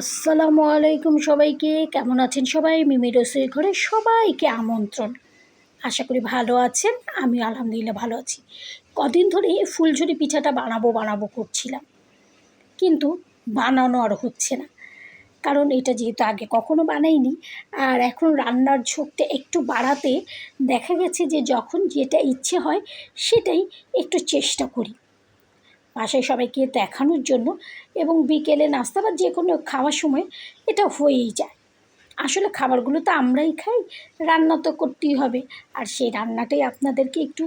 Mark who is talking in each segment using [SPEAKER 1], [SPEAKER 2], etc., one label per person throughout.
[SPEAKER 1] আসসালামু আলাইকুম সবাইকে। কেমন আছেন সবাই? মিমি রসের ঘরে সবাইকে আমন্ত্রণ। আশা করি ভালো আছেন। আমি আলহামদুলিল্লাহ ভালো আছি। কদিন ধরে ফুলঝুরি পিঠাটা বানাবো বানাবো করছিলাম। কিন্তু বানানো আর হচ্ছে না। কারণ এটা যেহেতু আগে কখনো বানাইনি, আর এখন রান্নার ঝোঁকটা একটু বাড়াতে দেখা গেছে যে যখন যেটা ইচ্ছে হয় সেটাই একটু চেষ্টা করি। বাসায় সবাইকে দেখানোর জন্য এবং বিকেলে নাস্তা বা যে কোনো খাওয়ার সময় এটা হয়েই যায়। আসলে খাবারগুলো তো আমরাই খাই, রান্না তো করতেই হবে। আর সেই রান্নাটাই আপনাদেরকে একটু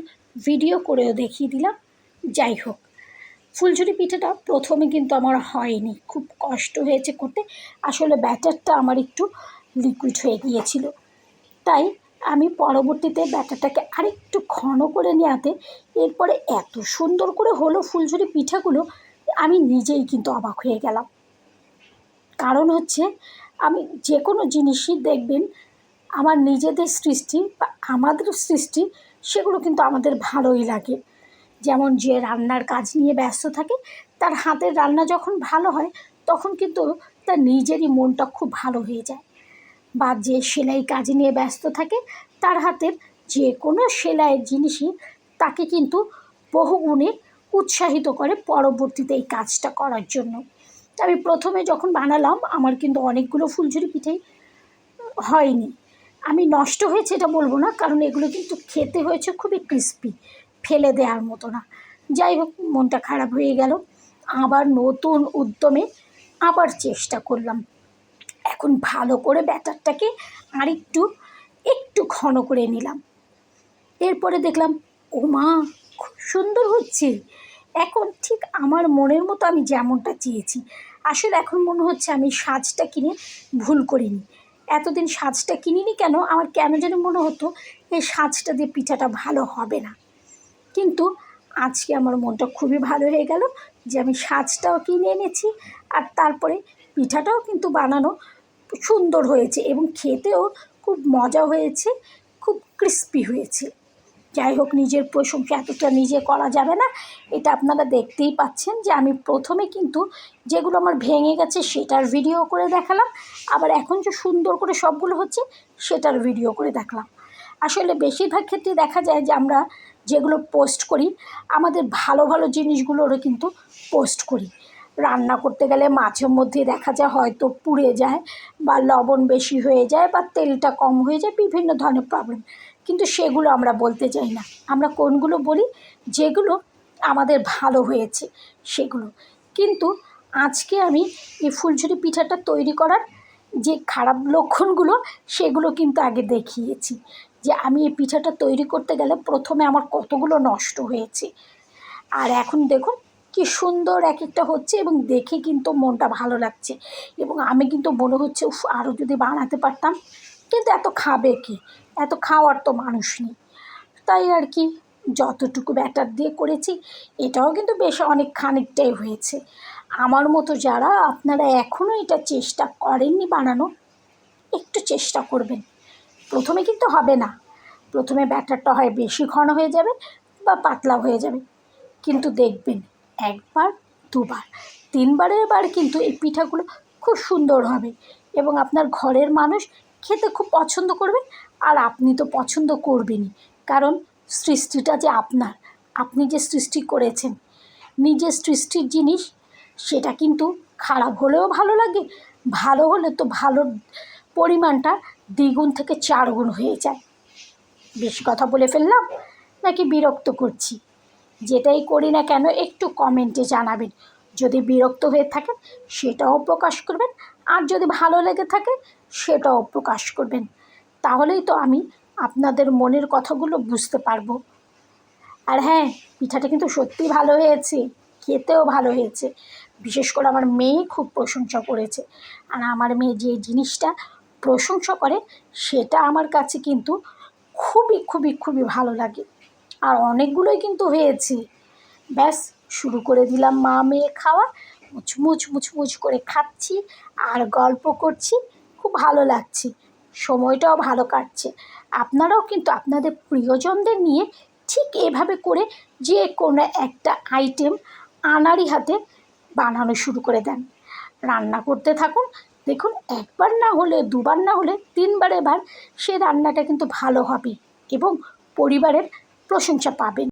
[SPEAKER 1] ভিডিও করেও দেখিয়ে দিলাম। যাই হোক, ফুলঝুরি পিঠাটা প্রথমে কিন্তু আমার হয়নি। খুব কষ্ট হয়েছে করতে। আসলে ব্যাটারটা আমার একটু লিকুইড হয়ে গিয়েছিল। তাই আমি পরবর্তীতে ব্যাটারটাকে আরেকটু ঘন করে নেওয়াতে এরপরে এত সুন্দর করে হলো ফুলঝুরি পিঠাগুলো, আমি নিজেই কিন্তু অবাক হয়ে গেলাম। কারণ হচ্ছে, আমি যে কোনো জিনিসই দেখবেন, আমার নিজেদের সৃষ্টি বা আমাদের সৃষ্টি, সেগুলো কিন্তু আমাদের ভালোই লাগে। যেমন যে রান্নার কাজ নিয়ে ব্যস্ত থাকে, তার হাতের রান্না যখন ভালো হয়, তখন কিন্তু তার নিজেরই মনটা খুব ভালো হয়ে যায়। বা যে সেলাই কাজ নিয়ে ব্যস্ত থাকে, তার হাতের যে কোনো সেলাইয়ের জিনিসই তাকে কিন্তু বহুগুণে উৎসাহিত করে পরবর্তীতে এই কাজটা করার জন্য। আমি প্রথমে যখন বানালাম, আমার কিন্তু অনেকগুলো ফুলঝুরি পিঠেই হয়নি। আমি নষ্ট হয়েছে এটা বলব না, কারণ এগুলো কিন্তু খেতে হয়েছে খুবই ক্রিস্পি ফেলে দেওয়ার মতো না। যাই হোক, মনটা খারাপ হয়ে গেল। আবার নতুন উদ্যমে আবার চেষ্টা করলাম। এখন ভালো করে ব্যাটারটাকে আরেকটু, একটু ঘন করে নিলাম। এরপরে দেখলাম, ও মা, খুব সুন্দর হচ্ছে। এখন ঠিক আমার মনের মতো আমি যেমনটা চেয়েছি। আসলে এখন মনে হচ্ছে আমি সাজটা কিনে ভুল করিনি। এতদিন সাজটা কিনিনি কেন? আমার কেন যেন মনে হতো এই সাজটা দিয়ে পিঠাটা ভালো হবে না। কিন্তু আজকে আমার মনটা খুবই ভালো হয়ে গেল যে আমি সাজটাও কিনে এনেছি আর তারপরে পিঠাটাও কিন্তু বানানো সুন্দর হয়েছে এবং খেতেও খুব মজা হয়েছে, খুব ক্রিস্পি হয়েছে। যাই হোক, নিজের প্রশংসা এতটা নিজে করা যাবে না, এটা আপনারা দেখতেই পাচ্ছেন যে আমি প্রথমে কিন্তু যেগুলো আমার ভেঙে গেছে সেটার ভিডিও করে দেখালাম, আবার এখন যে সুন্দর করে সবগুলো হচ্ছে সেটার ভিডিও করে দেখলাম। আসলে বেশিরভাগ ক্ষেত্রে দেখা যায় যে আমরা যেগুলো পোস্ট করি, আমাদের ভালো ভালো জিনিসগুলোরও কিন্তু পোস্ট করি। রান্না করতে গেলে মাছের মধ্যে দেখা যায় হয়তো পুড়ে যায় বা লবণ বেশি হয়ে যায় বা তেলটা কম হয়ে যায়, বিভিন্ন ধরনের প্রবলেম কিন্তু সেগুলো আমরা বলতে চাই না। আমরা কোনগুলো বলি? যেগুলো আমাদের ভালো হয়েছে, সেগুলো। কিন্তু আজকে আমি এই ফুলঝুরি পিঠাটা তৈরি করার যে খারাপ লক্ষণগুলো, সেগুলো কিন্তু আগে দেখিয়েছি। যে আমি এই পিঠাটা তৈরি করতে গেলে প্রথমে আমার কতগুলো নষ্ট হয়েছে। আর এখন দেখুন কি সুন্দর এক একটা হচ্ছে এবং দেখে কিন্তু মনটা ভালো লাগছে। এবং আমি কিন্তু মনে হচ্ছে, উফ আরও যদি বানাতে পারতাম, কিন্তু এত খাবে কি? এত খাওয়ার তো মানুষ নেই। তাই আর কি, যতটুকু ব্যাটার দিয়ে করেছি, এটাও কিন্তু বেশ অনেক খানিকটাই হয়েছে। আমার মতো যারা, আপনারা এখনও এটা চেষ্টা করেননি বানানো, একটু চেষ্টা করবেন। প্রথমে কিন্তু হবে না। প্রথমে ব্যাটারটা হয় বেশি ঘন হয়ে যাবে বা পাতলা হয়ে যাবে। কিন্তু দেখবেন একবার, দুবার তিনবারের বার কিন্তু এই পিঠাগুলো খুব সুন্দর হবে। এবং আপনার ঘরের মানুষ খেতে খুব পছন্দ করবে আর আপনি তো পছন্দ করবেনই। কারণ সৃষ্টিটা যে আপনার, আপনি যে সৃষ্টি করেছেন, নিজের সৃষ্টির জিনিস, সেটা কিন্তু খারাপ হলেও ভালো লাগে, ভালো হলে তো ভালোর পরিমাণটা দ্বিগুণ থেকে চারগুণ হয়ে যায়। বেশি কথা বলে ফেললাম, নাকি বিরক্ত করছি? যেটাই করি না কেন একটু কমেন্টে জানাবেন। যদি বিরক্ত হয়ে থাকেন, সেটাও প্রকাশ করবেন। আর যদি ভালো লেগে থাকে, সেটাও প্রকাশ করবেন। তাহলেই তো আমি আপনাদের মনের কথাগুলো বুঝতে পারব। আর হ্যাঁ পিঠাটা কিন্তু সত্যি ভালো হয়েছে, খেতেও ভালো হয়েছে। বিশেষ করে আমার মেয়ে খুব প্রশংসা করেছে। আর আমার মেয়ে যে জিনিসটা প্রশংসা করে, সেটা আমার কাছে কিন্তু খুবই খুবই খুবই ভালো লাগে। আর অনেকগুলোই কিন্তু হয়েছে। ব্যাস, শুরু করে দিলাম মা মেয়ে খাওয়া। মুচমুচ মুচমুচ করে খাচ্ছি আর গল্প করছি। খুব ভালো লাগছে। সময়টাও ভালো কাটছে। আপনারাও কিন্তু আপনাদের প্রিয়জনদের নিয়ে ঠিক এভাবে করে যে কোনো একটা আইটেম আনাড়ি হাতে বানানো শুরু করে দেন। রান্না করতে থাকুন। দেখুন, একবার না হলে, দুবার না হলে, তিনবার এবার সে রান্নাটা কিন্তু ভালো হবে এবং পরিবারের প্রশংসা পাবেন।